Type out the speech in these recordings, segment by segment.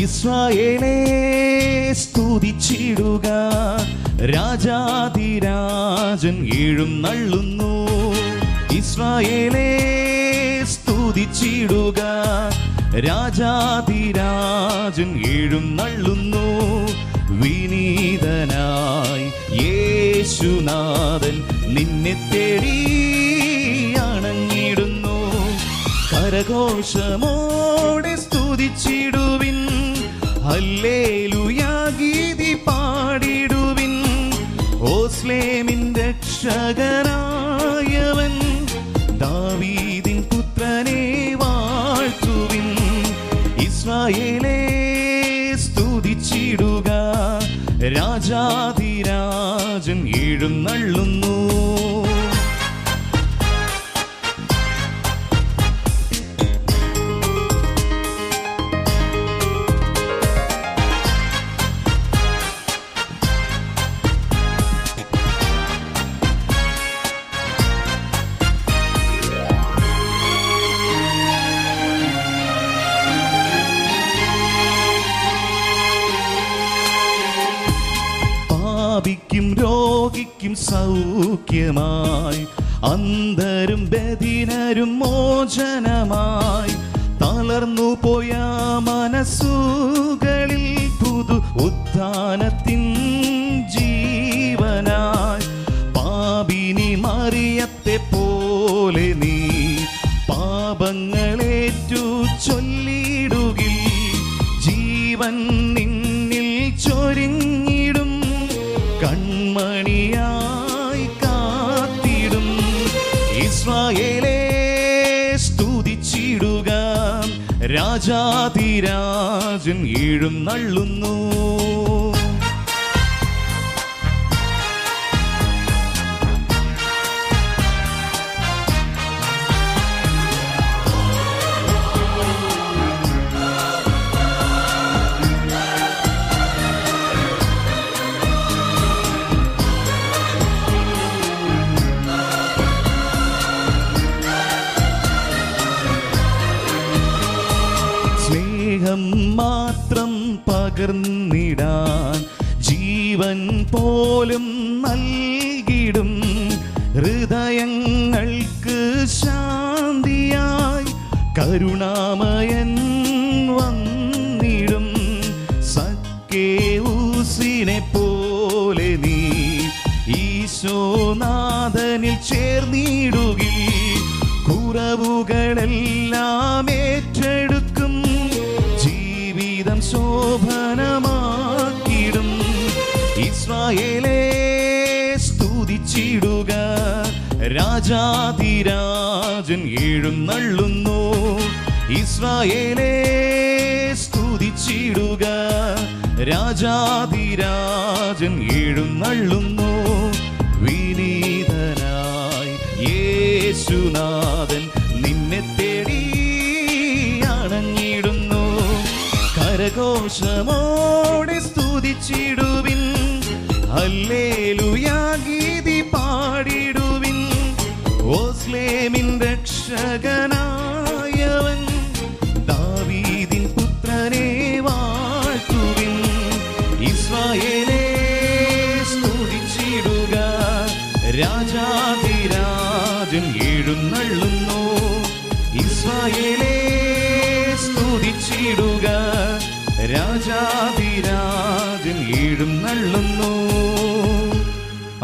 ഇസ്രായേലേ സ്തുതിച്ചിടുക. രാജാതിരാജൻ ഏഴും നള്ളുന്നു. ഇസ്രായേലേ സ്തുതിച്ചിടുക. രാജാതിരാജൻ ഏഴും നള്ളുന്നു. വിനീതനായി യേശുനാഥൻ നിന്നെ തേടി അണങ്ങിടുന്നു കരഘോഷമോടെ സ്തുതിച്ചിടുവിൻ ഹല്ലേലൂയാ ഗീതി പാടിടുവിൻ. ഓസ്ലേമിൻ രക്ഷകനായവൻ സൗഖ്യമായി അന്തരും ബദിനരും മോചനമായി തളർന്നു പോയ മനസ്സുകളിൽ പുതു ഉത്ഥാനത്തിൻ ഇസ്രായേലേ സ്തുതിച്ചിടുക. രാജാതിരാജൻ എഴുന്നള്ളുന്നു പോലും നൽകിടും ഹൃദയങ്ങൾക്ക് ശാന്തിയായി കരുണാമയൻ വന്നിടും സക്കേസിനെ പോലെ നീ ഈശോനാഥനിൽ ചേർന്നിടുകിൽ കുറവുകളെല്ലാം രാജാതിരാജൻ എഴുന്നള്ളുന്നു ഇസ്രായേലെ സ്തുതിച്ചിടുക. രാജാതിരാജൻ എഴുന്നള്ളുന്നു വിനീതനായി യേശുനാഥൻ നിന്നെ തേടി അണങ്ങിടുന്നു കരഘോഷമോടെ സ്തുതിച്ചിടുവിൻ. ഹല്ലേലൂയാ. രക്ഷകനായവൻ ദാവീദിൻ പുത്രനെ വാഴ്ത്തുവിൻ. ഇസ്രായേലേ സ്തുതിച്ചിടുക. രാജാതിരാജൻ എഴുന്നള്ളുന്നു. ഇസ്രായേലേ സ്തുതിച്ചിടുക. രാജാതിരാജൻ എഴുന്നള്ളുന്നു.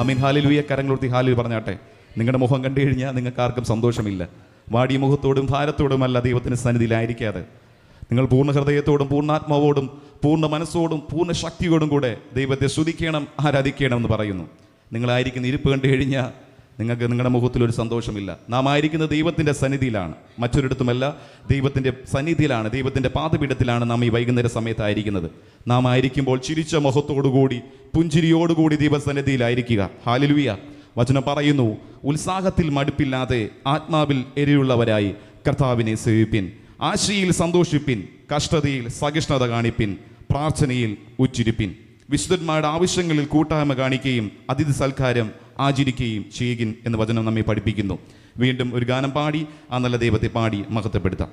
അമീൻ ഹാലിലുയ. കരങ്ങളുർത്തി ഹാലിൽ പറഞ്ഞാട്ടെ. നിങ്ങളുടെ മുഖം കണ്ടു കഴിഞ്ഞാൽ നിങ്ങൾക്ക് ആർക്കും സന്തോഷമില്ല. വാടിയ മുഖത്തോടും ഭാരത്തോടുമല്ല ദൈവത്തിന് സന്നിധിയിലായിരിക്കാതെ. നിങ്ങൾ പൂർണ ഹൃദയത്തോടും പൂർണാത്മാവോടും പൂർണ മനസ്സോടും പൂർണ ശക്തിയോടും കൂടെ ദൈവത്തെ സ്തുതിക്കണം ആരാധിക്കണം എന്ന് പറയുന്നു. നിങ്ങളായിരിക്കുന്ന ഇരിപ്പ് കണ്ടു കഴിഞ്ഞാൽ നിങ്ങൾക്ക് നിങ്ങളുടെ മുഖത്തിലൊരു സന്തോഷമില്ല. നാം ആയിരിക്കുന്ന ദൈവത്തിന്റെ സന്നിധിയിലാണ്. മറ്റൊരിടത്തുമല്ല ദൈവത്തിന്റെ സന്നിധിയിലാണ് ദൈവത്തിന്റെ പാതപീഠത്തിലാണ് നാം ഈ വൈകുന്നേര സമയത്തായിരിക്കുന്നത്. നാം ആയിരിക്കുമ്പോൾ ചിരിച്ച മുഖത്തോടുകൂടി പുഞ്ചിരിയോടുകൂടി ദൈവസന്നിധിയിലായിരിക്കുക. ഹാലിലുയ. വചനം പറയുന്നു ഉത്സാഹത്തിൽ മടുപ്പില്ലാതെ ആത്മാവിൽ എരിയുള്ളവരായി കർത്താവിനെ സേവിപ്പിൻ. ആശയിൽ സന്തോഷിപ്പിൻ കഷ്ടതയിൽ സഹിഷ്ണുത കാണിപ്പിൻ പ്രാർത്ഥനയിൽ ഉച്ചിരിപ്പിൻ. വിശുദ്ധന്മാരുടെ ആവശ്യങ്ങളിൽ കൂട്ടായ്മ കാണിക്കുകയും അതിഥി സൽക്കാരം ആചരിക്കുകയും ചെയ്യുകയും എന്ന് വചനം നമ്മെ പഠിപ്പിക്കുന്നു. വീണ്ടും ഒരു ഗാനം പാടി ആ നല്ല ദൈവത്തെ പാടി മഹത്വപ്പെടുത്താം.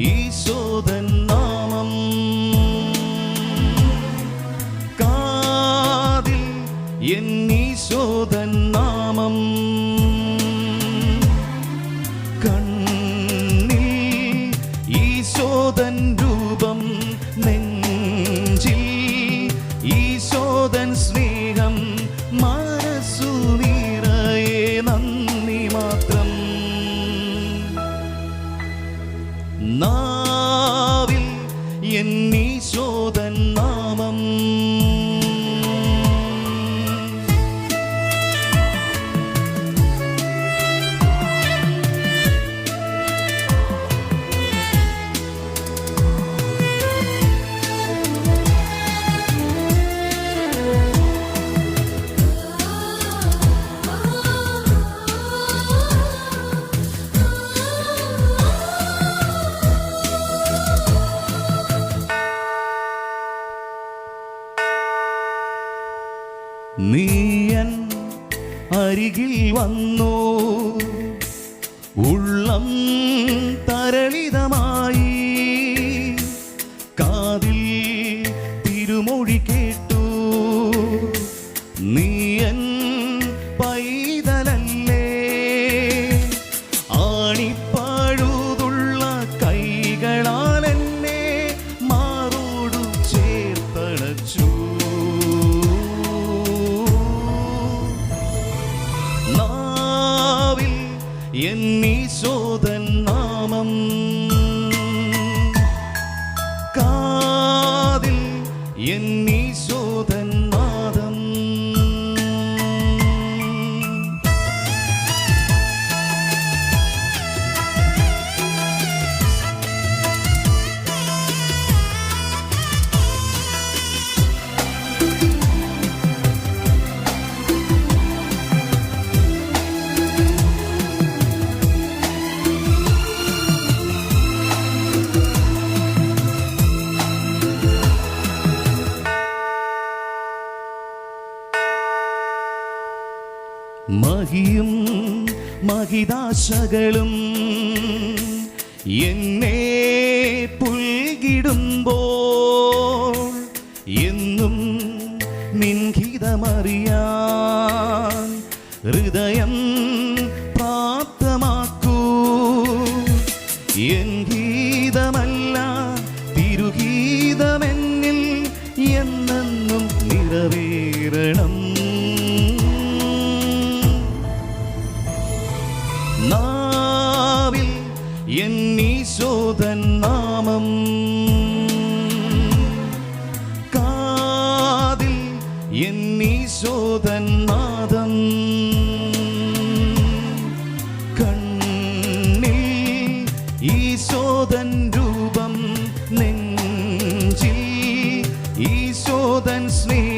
ഈശോതൻ വന്നു. 言你所 മഹിയും മഹിദാശകളും എന്നെ പുൽകിടുമ്പോൾ എന്നും നിൻഹിതമറിയാം. സഹോദൻ സ്നേഹ